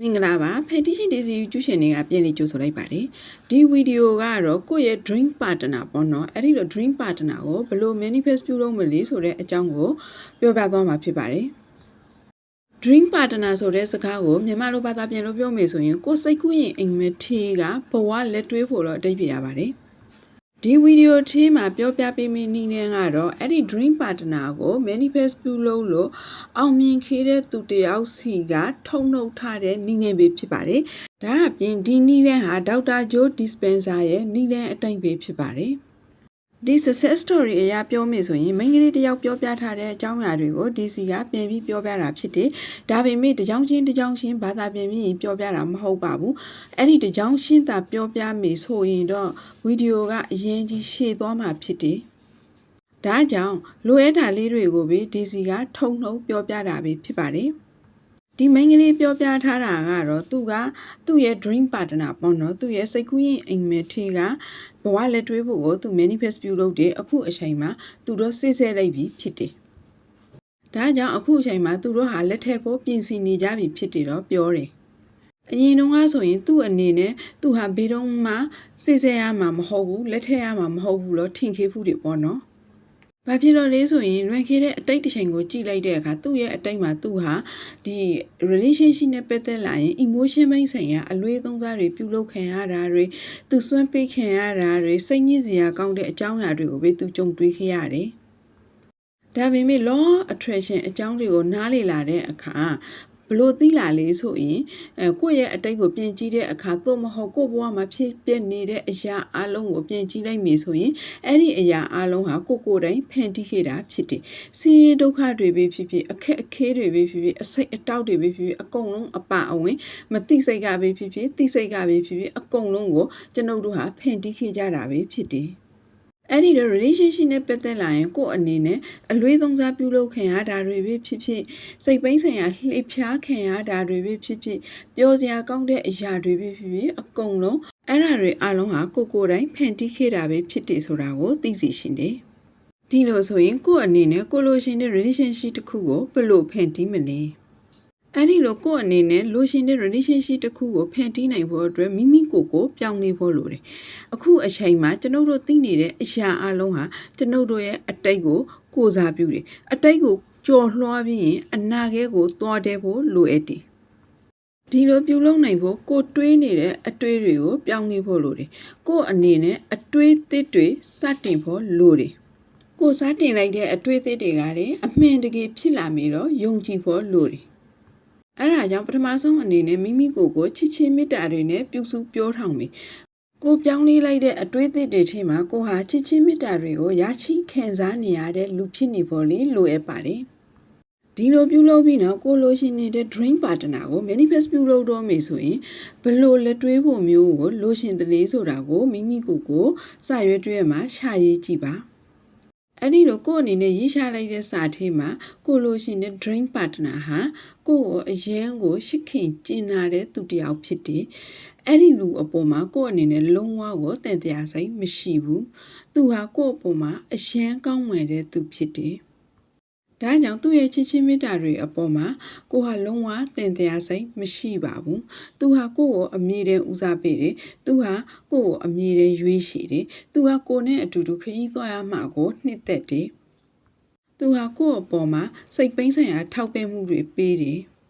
မင်္ဂလာပါဖက်တီရှင်ဒေစီကျူးရှင်တွေကပြန်လေးကြိုဆိုလိုက်ပါတယ်ဒီဗီဒီယိုကတော့ကိုယ့်ရဲ့ dream partner ပေါ့နော်အဲ့ဒီလို dream partner ကိုဘယ်လို manifest ပြုလုပ်မလဲဆိုတဲ့အကြောင်းကိုပြောပြသွားမှာဖြစ်ပါတယ် dream partner ဆိုတဲ့စကားကိုမြန်မာလိုဘာသာပြန်လို့ပြောမယ်ဆိုရင်ကိုယ်စိတ်ကူးရင်အိမ်မက်ထေးကဘဝလက်တွဲဖို့တော့အတိတ်ပြရပါတယ် ဒီဗီဒီယိုထဲမှာပြောပြပေးမယ့်နည်းနဲ့ကတော့အဲ့ဒီ dream partner ကို manifest ပြုလုပ်လို့အောင်မြင်ခဲ့တဲ့သူတစ်ယောက်စီကထုံနှုတ်ထားတဲ့နည်းနဲ့ပဲဖြစ်ပါတယ်။ဒါအပြင်ဒီနည်းနဲ့ဟာဒေါက်တာဂျိုး dispenser ရဲ့နည်းနဲ့အတိုင်းပဲဖြစ်ပါတယ်။ ဒီ success story အရာပြောမယ်ဆိုရင်မိန်းကလေးတစ်ယောက်ပြောပြထားတဲ့အကြောင်းအရာတွေကို DC ကပြန်ပြီးပြောပြတာဖြစ်တယ်။ဒါပေမဲ့တကြောင်ချင်းတကြောင်ချင်းဘာသာပြန်ပြီးရင်ပြောပြတာမဟုတ်ပါဘူး။အဲ့ဒီတကြောင်ချင်းသာပြောပြမယ်ဆိုရင်တော့ဗီဒီယိုကအရင်ကြီးရှည်သွားမှာဖြစ်တယ်။ဒါကြောင့်လိုအပ်တာလေးတွေကိုပဲ DC ကထုံနှုတ်ပြောပြတာပဲဖြစ်ပါတယ်။ ဒီမိန်းကလေးပြောပြထားတာကတော့သူကသူ့ရဲ့ dream partner ပေါ့နော်သူ့ရဲ့စိတ်ကူးရင်အိမ်မက်ထေကဘဝလက်တွဲဖို့ကိုသူ manifest ပြုလုပ်တယ်အခုအချိန်မှာသူတို့စစ်ဆက်လိုက်ပြီဖြစ်တယ်ဒါကြောင့်အခုအချိန်မှာသူတို့ဟာလက်ထက်ဖို့ပြင်ဆင်နေကြပြီဖြစ်တယ်တော့ပြောတယ်အရင်တုန်းကဆိုရင်သူ့အနေနဲ့သူဟာဘယ်တော့မှစစ်ဆက်ရမှာမဟုတ်ဘူးလက်ထက်ရမှာမဟုတ်ဘူးလို့ထင်ခဲ့ဘူးတယ်ပေါ့နော်။ ဘာဖြစ်လို့လဲဆိုရင်လွန်ခဲ့တဲ့အတိတ်တစ်ချိန်ကိုကြည့်လိုက်တဲ့အခါသူ့ရဲ့အတိတ်မှာသူဟာဒီ relationship နဲ့ပတ်သက်လာရင် emotion ဘိုင်းဆိုင်ရာအလွေးသုံးစားတွေပြုလုပ်ခံရတာတွေသူစွန့်ပေးခံရတာတွေစိတ်ညစ်စရာကောင်းတဲ့အကြောင်းအရာတွေကိုပဲသူကြုံတွေ့ခဲ့ရတယ်။ဒါပေမဲ့ law attraction အကြောင်းတွေကိုနားလေလာတဲ့အခါဘ လို့သိလာလေဆိုရင်အဲကိုယ့်ရဲ့အတိတ်ကိုပြင်ကြည့်တဲ့အခါသို့မဟုတ်ကိုယ့်ဘဝမှာဖြစ်ပျက်နေတဲ့အရာအလုံးကိုပြင်ကြည့်လိုက်ပြီဆိုရင်အဲ့ဒီအရာအလုံးဟာကိုကိုယ်တိုင်ဖန်တီးခဲ့တာဖြစ်တယ်။ဆင်းရဲဒုက္ခတွေပဲဖြစ်ဖြစ်အခက်အခဲတွေပဲဖြစ်ဖြစ်အစိတ်အတောက်တွေပဲဖြစ်ဖြစ်အကုန်လုံးအပအဝင်မသိစိတ်ကပဲဖြစ်ဖြစ်သိစိတ်ကပဲဖြစ်ဖြစ်အကုန်လုံးကိုကျွန်ုပ်တို့ဟာဖန်တီးခဲ့ကြတာပဲဖြစ်တယ်။ အဲ့ဒီတော့ relationship နဲ့ပတ်သက်လာရင်ကိုယ့်အနေနဲ့အလွေးသုံးစားပြုလုပ်ခံရတာတွေပဲဖြစ်ဖြစ်စိတ်ပိုင်းဆိုင်ရာလှေဖျားခံရတာတွေပဲဖြစ်ဖြစ်ပျော်စရာကောင်းတဲ့အရာတွေပဲဖြစ်ဖြစ်အကုန်လုံးအဲ့ဒါတွေအလုံးဟာကိုကိုယ်တိုင်ဖန်တီးခဲ့တာပဲဖြစ်တယ်ဆိုတာကိုသိစေရှင်တယ်ဒီလိုဆိုရင်ကိုယ့်အနေနဲ့ကိုလိုရှင်တဲ့ relationship တစ်ခုကိုဘယ်လိုဖန်တီးမလဲ အဲ့ဒီလိုကိုယ့်အနေနဲ့လိုရှင်တဲ့ relationship တစ်ခုကိုဖန်တီးနိုင်ဖို့အတွက်မိမိကိုယ်ကိုပြောင်းလဲဖို့လိုတယ်။အခုအချိန်မှာကျွန်ုပ်တို့သိနေတဲ့အရာအလုံးဟာကျွန်ုပ်တို့ရဲ့အတိတ်ကိုကိုးစားပြုတယ်။အတိတ်ကိုကြော်လွှားပြီးရင်အနာဂတ်ကိုသွားတဲ့ဖို့လိုအပ်တယ်။ဒီလိုပြုလုပ်နိုင်ဖို့ကိုတွေးနေတဲ့အတွေးတွေကိုပြောင်းလဲဖို့လိုတယ်။ကို့အနေနဲ့အတွေးသစ်တွေစတင်ဖို့လိုတယ်။ကိုစားတင်လိုက်တဲ့အတွေ့အသစ်တွေကလည်းအမှန်တကယ်ဖြစ်လာပြီးတော့ယုံကြည်ဖို့လိုတယ် အဲ့ဒါကြောင့်ပထမဆုံးအနေနဲ့မိမိကိုယ်ကိုချစ်ချင်းမေတ္တာတွေနဲ့ပြုစုပြောထောင်ပြီကိုပြောင်းလဲလိုက်တဲ့အတွေးအသစ်တွေထဲမှာကိုဟာချစ်ချင်းမေတ္တာတွေကိုရရှိခံစားနေရတဲ့လူဖြစ်နေဖို့လေလိုအပ်ပါတယ်ဒီလိုပြုလုပ်ပြီးတော့ကိုလိုရှင်နေတဲ့ dream partner ကို manifest ပြုလုပ်တော့မယ်ဆိုရင်ဘလို့လက်တွဲဖို့မျိုးကိုလိုရှင်တလေးဆိုတာကိုမိမိကိုယ်ကိုစာရွက်တွဲမှာရှာရေးကြည့်ပါ အဲ့ဒီလိုကို့အနေနဲ့ရေးရှာလိုက်တဲ့စာထဲမှာကိုလိုရှင်တဲ့ dream partner ဟာကို့ကိုအရန်ကိုရှစ်ခင်ကျင်နာတဲ့သူတစ်ယောက်ဖြစ်တယ်။အဲ့ဒီလူအပေါ်မှာကို့အနေနဲ့လုံးဝကိုတန်တရားစိတ်မရှိဘူး။သူဟာကို့အပေါ်မှာအရန်ကောင်းမွယ်တဲ့သူဖြစ်တယ်။ ဒါကြောင့်သူ့ရဲ့ချစ်ချင်းမေတ္တာတွေအပေါ်မှာကိုဟာလုံးဝတင်တရားစိတ်မရှိပါဘူး။သူဟာကိုကိုအမြဲတမ်းဦးစားပေးတယ်။သူဟာကိုကိုအမြဲတမ်းရွေးချယ်တယ်။သူဟာကိုနဲ့အတူတူခရီးသွားရမှာကိုနှစ်သက်တယ်။သူဟာကို့အပေါ်မှာစိတ်ပိန်းဆိုင်ရာထောက်ပံ့မှုတွေပေးတယ်။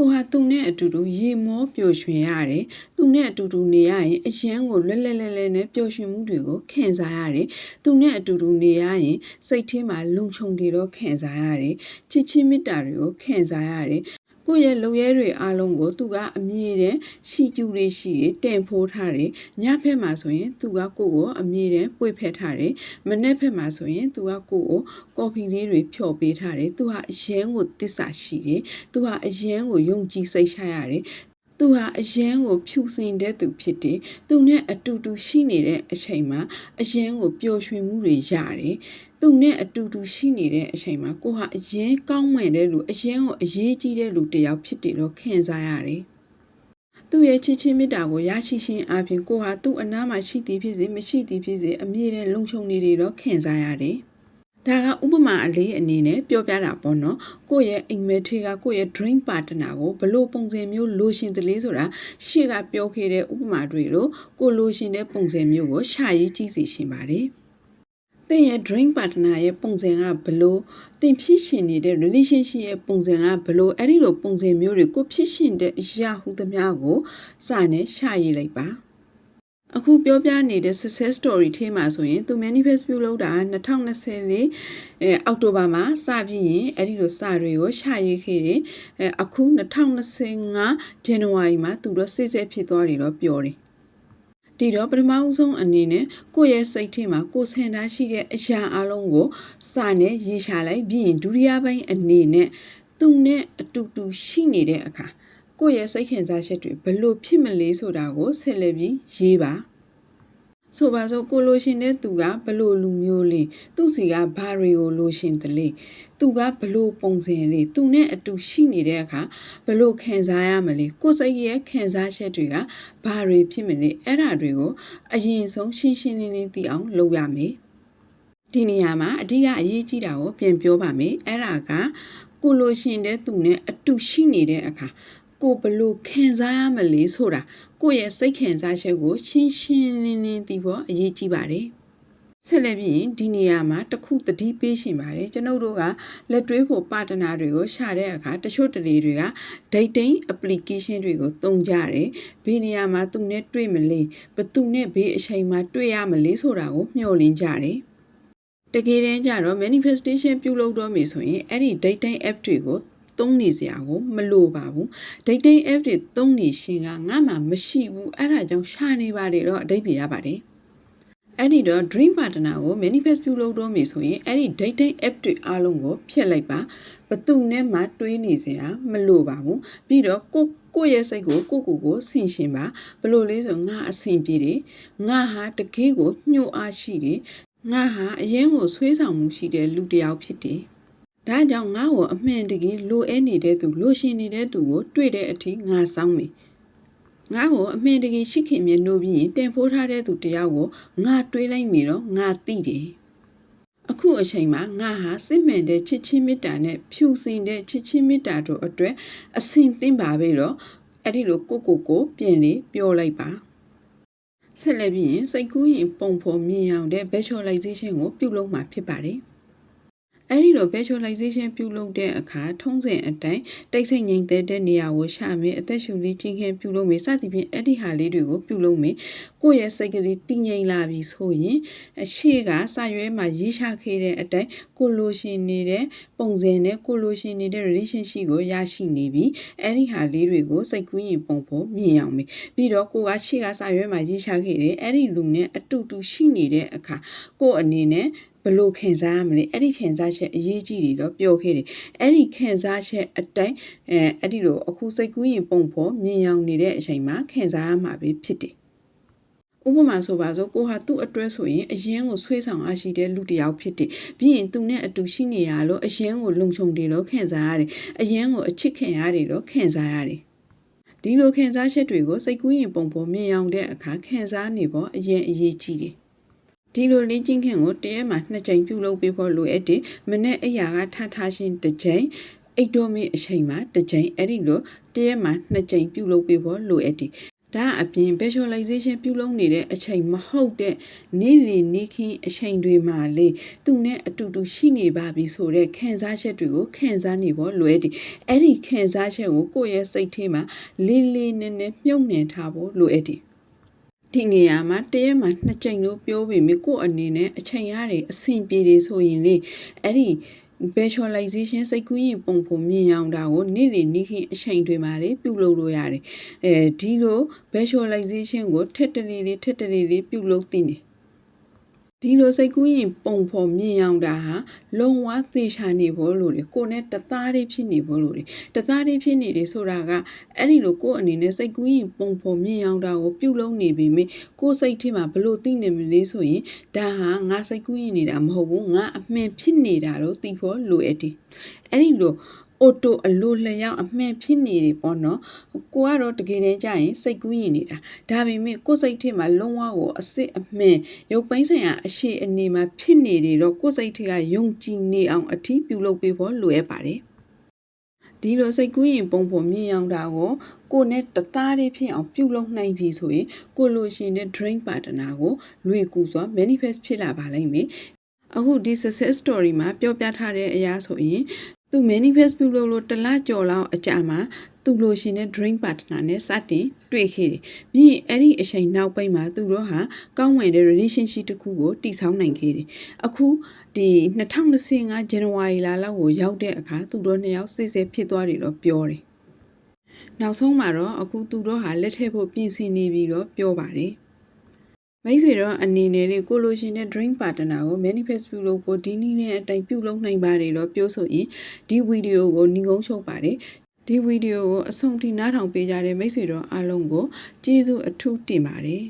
ကိုဟာသူနဲ့အတူတူရေမောပျော်ရွှင်ရတယ်။သူနဲ့အတူတူနေရရင်အရန်ကိုလွတ်လပ်လပ်လပ်နဲ့ပျော်ရွှင်မှုတွေကိုခံစားရတယ်။သူနဲ့အတူတူနေရရင်စိတ်ထဲမှာလုံခြုံတွေတော့ခံစားရတယ်။ချစ်ချင်းမေတ္တာတွေကိုခံစားရတယ် ကိုယ့်ရဲ့လုံရဲတွေအားလုံးကိုသူကအမြဲတမ်းရှိကျူးလေးရှိတယ်တင့်ဖိုးထားတယ်ညဖက်မှာဆိုရင်သူကကိုယ့်ကိုအမြဲတမ်းပွေဖက်ထားတယ်မနေ့ဖက်မှာဆိုရင်သူကကိုယ့်ကိုကော်ဖီလေးတွေဖြော်ပေးထားတယ်သူဟာအရန်ကိုတစ္ဆာရှိတယ်သူဟာအရန်ကိုယုံကြည်စိတ်ချရတယ်သူဟာအယမ်းကိုဖြူစင်တဲ့သူဖြစ်တယ်။သူနဲ့အတူတူရှိနေတဲ့အချိန်မှာအယမ်းကိုပျော်ရွှင်မှုတွေရတယ်။ သူနဲ့အတူတူရှိနေတဲ့အချိန်မှာကိုဟာအယမ်းကောင်းမွန်တဲ့လူအယမ်းကိုအရေးကြီးတဲ့လူတစ်ယောက်ဖြစ်တယ်လို့ခံစားရတယ်။သူ့ရဲ့ချစ်ချင်းမေတ္တာကိုရရှိခြင်းအပြင်ကိုဟာသူ့အနားမှာရှိသည်ဖြစ်စေမရှိသည်ဖြစ်စေအမြဲတမ်းလုံခြုံနေတယ်တော့ခံစားရတယ်။ဒါကဥပမာအလေးအနေနဲ့ပြောပြတာပေါ့နော်ကိုယ့်ရဲ့အိမ်မက်ထေကကိုယ့်ရဲ့ drink partner ကိုဘလို့ပုံစံမျိုးလိုရှင်တလေးဆိုတာရှေ့ကပြောခဲ့တဲ့ဥပမာတွေလို့ကိုလိုရှင်တဲ့ပုံစံမျိုးကိုရှာရေးကြည့်စီရှင်ပါတယ် သင်ရဲ့ drink partner ရဲ့ပုံစံကဘလို့သင်ဖြစ်ရှင်နေတဲ့ relationship ရဲ့ပုံစံကဘလို့အဲ့ဒီလိုပုံစံမျိုးတွေကိုဖြစ်ရှင်တဲ့အရာဟုသမျှကိုစာနဲ့ရှာရေးလိုက်ပါအခုပြောပြနေတဲ့ success story ထဲမှာဆိုရင်သူ manifest ပြုလုပ်တာ2024အဲအောက်တိုဘာမှာစပြီးရင်အဲ့ဒီလိုစတွေကိုရှာရေးခဲ့တယ်အဲအခု2025 January မှာသူတို့စိတ်ဆက်ဖြစ်သွားတယ်တော့ပြောတယ် ဒီတော့ပထမဦးဆုံးအနေနဲ့ကိုယ့်ရဲ့စိတ်ထဲမှာကိုယ်ဆန္ဒရှိတဲ့အရာအလုံးကိုစာနဲ့ရေးချလိုက်ပြီးရင်ဒုတိယပိုင်းအနေနဲ့သူနဲ့အတူတူရှိနေတဲ့အခါကိုယ့်ရဲ့စိတ်ခံစားချက်တွေဘလို့ဖြစ်မလဲဆိုတာကိုဆက်လက်ပြီးရေးပါ ဆိုပါစို့ကိုလိုရှင်တဲ့သူကဘလို့လူမျိုးလေးသူ့စီကဘာတွေကိုလိုရှင်တလေသူကဘလို့ပုံစံလေးသူနဲ့အတူရှိနေတဲ့အခါဘလို့ခံစားရမလဲကိုယ်စိတ်ရဲ့ခံစားချက်တွေကဘာတွေဖြစ်မလဲအဲ့ဒါတွေကိုအရင်ဆုံးရှင်းရှင်းလင်းလင်းသိအောင်လုပ်ရမယ်ဒီနေရာမှာအဓိကအရေးကြီးတာကိုပြန်ပြောပါမယ်အဲ့ဒါကကိုလိုရှင်တဲ့သူနဲ့အတူရှိနေတဲ့အခါ ကိုဘလို့ခံစားရမလဲဆိုတာကိုယ့်ရဲ့စိတ်ခံစားချက်ကိုရှင်းရှင်းလင်းလင်းသိဖို့အရေးကြီးပါတယ်ဆက်လက်ပြီးရင်ဒီနေရာမှာတစ်ခုတတိပေးရှင်ပါတယ်ကျွန်ုပ်တို့ကလက်တွဲဖို့ပါတနာတွေကိုရှာတဲ့အခါတချို့တလေတွေက dating application တွေကိုသုံးကြတယ်ဘယ်နေရာမှာသူနဲ့တွေ့မလဲဘသူနဲ့ဘေးအချိန်မှာတွေ့ရမလဲဆိုတာကိုမျှော်လင့်ကြတယ်တကယ်တမ်းကျတော့ manifestation ပြုလုပ်တော့မယ်ဆိုရင်အဲ့ဒီ dating app တွေကို သုံးနေစရာကိုမလိုပါဘူး dating app တွေသုံးနေရှင်ကငါမှမရှိဘူးအဲ့ဒါကြောင့်ရှာနေပါတယ်တော့အတိတ်ပြရပါတယ်အဲ့ဒီတော့ dream partner ကို manifest ပြုလုပ်တော့မယ်ဆိုရင်အဲ့ဒီ dating app တွေအားလုံးကိုဖျက်လိုက်ပါဘသူနဲ့မှတွေးနေစရာမလိုပါဘူးပြီးတော့ကိုကိုယ့်ရဲ့စိတ်ကိုကိုကိုကိုဆင်ရှင်ပါဘလို့လဲဆိုငါအဆင်ပြေတယ်ငါဟာတကယ်ကိုညှို့အားရှိတယ်ငါဟာအရင်ကိုဆွေးဆောင်မှုရှိတဲ့လူတစ်ယောက်ဖြစ်တယ် ဒါကြောင့်ငါ့ကိုအမှန်တကယ်လိုအပ်နေတဲ့သူလိုရှင်နေတဲ့သူကိုတွေ့တဲ့အထိငါစောင်းမယ်ငါ့ကိုအမှန်တကယ်ရှိခင်မြင်လို့ပြီးရင်တင်ဖိုးထားတဲ့သူတယောက်ကိုငါတွေးလိုက်မိတော့ငါသိတယ်အခုအချိန်မှာငါဟာစစ်မှန်တဲ့ချစ်ချင်းမေတ္တာနဲ့ဖြူစင်တဲ့ချစ်ချင်းမေတ္တာတို့အတွက်အဆင်သင့်ပါပဲတော့အဲ့ဒီလိုကိုကိုကိုပြင်လေပြောလိုက်ပါဆက်လက်ပြီးရင်စိတ်ကူးရင်ပုံဖော်မြင်အောင်တဲ့ visualization ကိုပြုလုပ်မှာဖြစ်ပါတယ် အဲ့ဒီလို visualization ပြုလုပ်တဲ့အခါထုံးစံအတိုင်းတိတ်ဆိတ်ငြိမ်သက်တဲ့နေရာကိုရှာမယ်အသက်ရှူလေးချင်းချင်းပြုလုပ်မယ်စသဖြင့်အဲ့ဒီဟာလေးတွေကိုပြုလုပ်မယ်ကိုယ့်ရဲ့စိတ်ကလေးတည်ငြိမ်လာပြီဆိုရင်အရှိကစာရွက်မှာရေးချခဲ့တဲ့အတိုင်းကိုလိုရှင်နေတဲ့ပုံစံနဲ့ကိုလိုရှင်နေတဲ့ relationship ကိုရရှိနေပြီအဲ့ဒီဟာလေးတွေကိုစိတ်ကူးရင်ပုံဖို့မြင်အောင်မယ်ပြီးတော့ကိုကရှေ့ကစာရွက်မှာရေးချခဲ့တဲ့အဲ့ဒီလူနဲ့အတူတူရှိနေတဲ့အခါကိုအနေနဲ့ဘ လို့ခံစားရမလဲအဲ့ဒီခံစားချက်အရေးကြီးတွေတော့ပြောခဲ့တယ်အဲ့ဒီခံစားချက်အတိုင်းအဲအဲ့ဒီလိုအခုစိတ်ကူးရင်ပုံဖို့မြင်အောင်နေတဲ့အချိန်မှာခံစားရမှာပဲဖြစ်တယ်ဥပမာဆိုပါစို့ကိုဟာသူ့အတွဲဆိုရင်အရင်ကိုဆွေးဆောင်အားရှိတဲ့လူတစ်ယောက်ဖြစ်တယ်ပြီးရင်သူနဲ့အတူရှိနေရလို့အရင်ကိုလုံခြုံတယ်လို့ခံစားရတယ်အရင်ကိုအချစ်ခင်ရတယ်လို့ခံစားရတယ်ဒီလိုခံစားချက်တွေကိုစိတ်ကူးရင်ပုံပေါ်မြင်အောင်တဲ့အခါခံစားနေဖို့အရင်အရေးကြီးတယ် ဒီလိုလေ့ကျင့်ခင်းကိုတရက်မှာနှစ်ကြိမ်ပြုလုပ်ပေးဖို့လိုအပ်တယ်။မနေ့အရာကထားထားချင်းတစ်ကြိမ်အိတ်တော်မင်းအချိန်မှာတစ်ကြိမ်အဲ့ဒီလိုတရက်မှာနှစ်ကြိမ်ပြုလုပ်ပေးဖို့လိုအပ်တယ်။ဒါအပြင် visualization ပြုလုပ်နေတဲ့အချိန်မဟုတ်တဲ့နေ့လည်နေ့ခင်းအချိန်တွေမှာလေသူနဲ့အတူတူရှိနေပါပြီဆိုတဲ့ခံစားချက်တွေကိုခံစားနေဖို့လွယ်တယ်။အဲ့ဒီခံစားချက်ကိုကိုယ့်ရဲ့စိတ်ထဲမှာလေးလေးနက်နက်မြုပ်နှံထားဖို့လိုအပ်တယ် ဒီနေရာမှာတရက်မှာနှစ်ကြိမ်လို့ပြောပေမဲ့ကို့အနေနဲ့အချိန်ရတယ်အဆင်ပြေတယ်ဆိုရင်လေအဲ့ဒီ visualization စိတ်ကူးရင်ပုံပုံမြင်အောင်တာကိုနေ့လေနေ့ခင်းအချိန်တွေမှာလေပြုလုပ်လို့ရတယ်အဲဒီလို visualization ကိုထက်တလေးလေးထက်တလေးလေးပြုလုပ်သိနေ ဒီလိုစိတ်ကူးရင်ပုံဖော်မြင်အောင်တာဟာလုံဝသေချာနေဖို့လို့လေကိုနဲ့တသားလေးဖြစ်နေဖို့လို့လေတသားလေးဖြစ်နေတယ်ဆိုတာကအဲ့ဒီလိုကိုအနေနဲ့စိတ်ကူးရင်ပုံဖော်မြင်အောင်တာကိုပြုလုပ်နေပြီမေကိုစိတ်ထဲမှာဘလို့သိနေမလဲဆိုရင်ဒါဟာငါစိတ်ကူးရင်နေတာမဟုတ်ဘူးငါအမှန်ဖြစ်နေတာလို့သိဖို့လိုအပ်တယ်အဲ့ဒီလို အိုတိုအလိုလျောက်အမှန်ဖြစ်နေတယ်ပေါ့နော်ကိုကတော့တကယ်တမ်းကျရင်စိတ်ကူးရင်နေတာဒါပေမဲ့ကိုယ်စိတ်ထဲမှာလုံးဝကိုအစစ်အမှန်ရုပ်ပိုင်းဆိုင်ရာအရှိအနေမှာဖြစ်နေတယ်တော့ကိုယ်စိတ်ထဲကယုံကြည်နေအောင်အထီးပြုလုပ်ပေးဖို့လိုအပ်ပါတယ်ဒီလိုစိတ်ကူးရင်ပုံပုံမြင်အောင်တာကိုကိုနဲ့တသားလေးဖြစ်အောင်ပြုလုပ်နိုင်ပြီဆိုရင်ကိုလိုရှင်တဲ့ drink partner ကိုလွေကူစွာ manifest ဖြစ်လာပါလိမ့်မယ်အခုဒီ success story မှာပြောပြထားတဲ့အရာဆိုရင် သူ manifest ပြုလုပ်လို့တစ်လကျော်လောက်အကြာမှာသူလိုရှင်တဲ့ drink partner နဲ့စတင်တွေ့ခဲ့တယ်။ပြီးရင်အဲ့ဒီအချိန်နောက်ပိုင်းမှာသူတို့ဟာကောင်းမွန်တဲ့ relationship တစ်ခုကိုတည်ဆောက်နိုင်ခဲ့တယ်။အခုဒီ2025 January လလောက်ကိုရောက်တဲ့အခါသူတို့နှစ်ယောက်စိတ်ဆဲဖြစ်သွားတယ်လို့ပြောတယ်။နောက်ဆုံးမှာတော့အခုသူတို့ဟာလက်ထပ်ဖို့ပြင်ဆင်နေပြီတော့ပြောပါတယ်။ မိတ်ဆွေတော့အနေနဲ့လေကိုလိုရှင်တဲ့ drink partner ကို manifest ပြုလုပ်ဖို့ဒီနည်းနဲ့အတိုင်းပြုလုပ်နိုင်ပါတယ်လို့ပြောဆိုရင်ဒီဗီဒီယိုကိုညီကုန်းချုပ်ပါတယ်ဒီဗီဒီယိုကိုအဆုံးထိနားထောင်ပေးကြတဲ့မိတ်ဆွေတို့အားလုံးကိုကျေးဇူးအထူးတင်ပါတယ်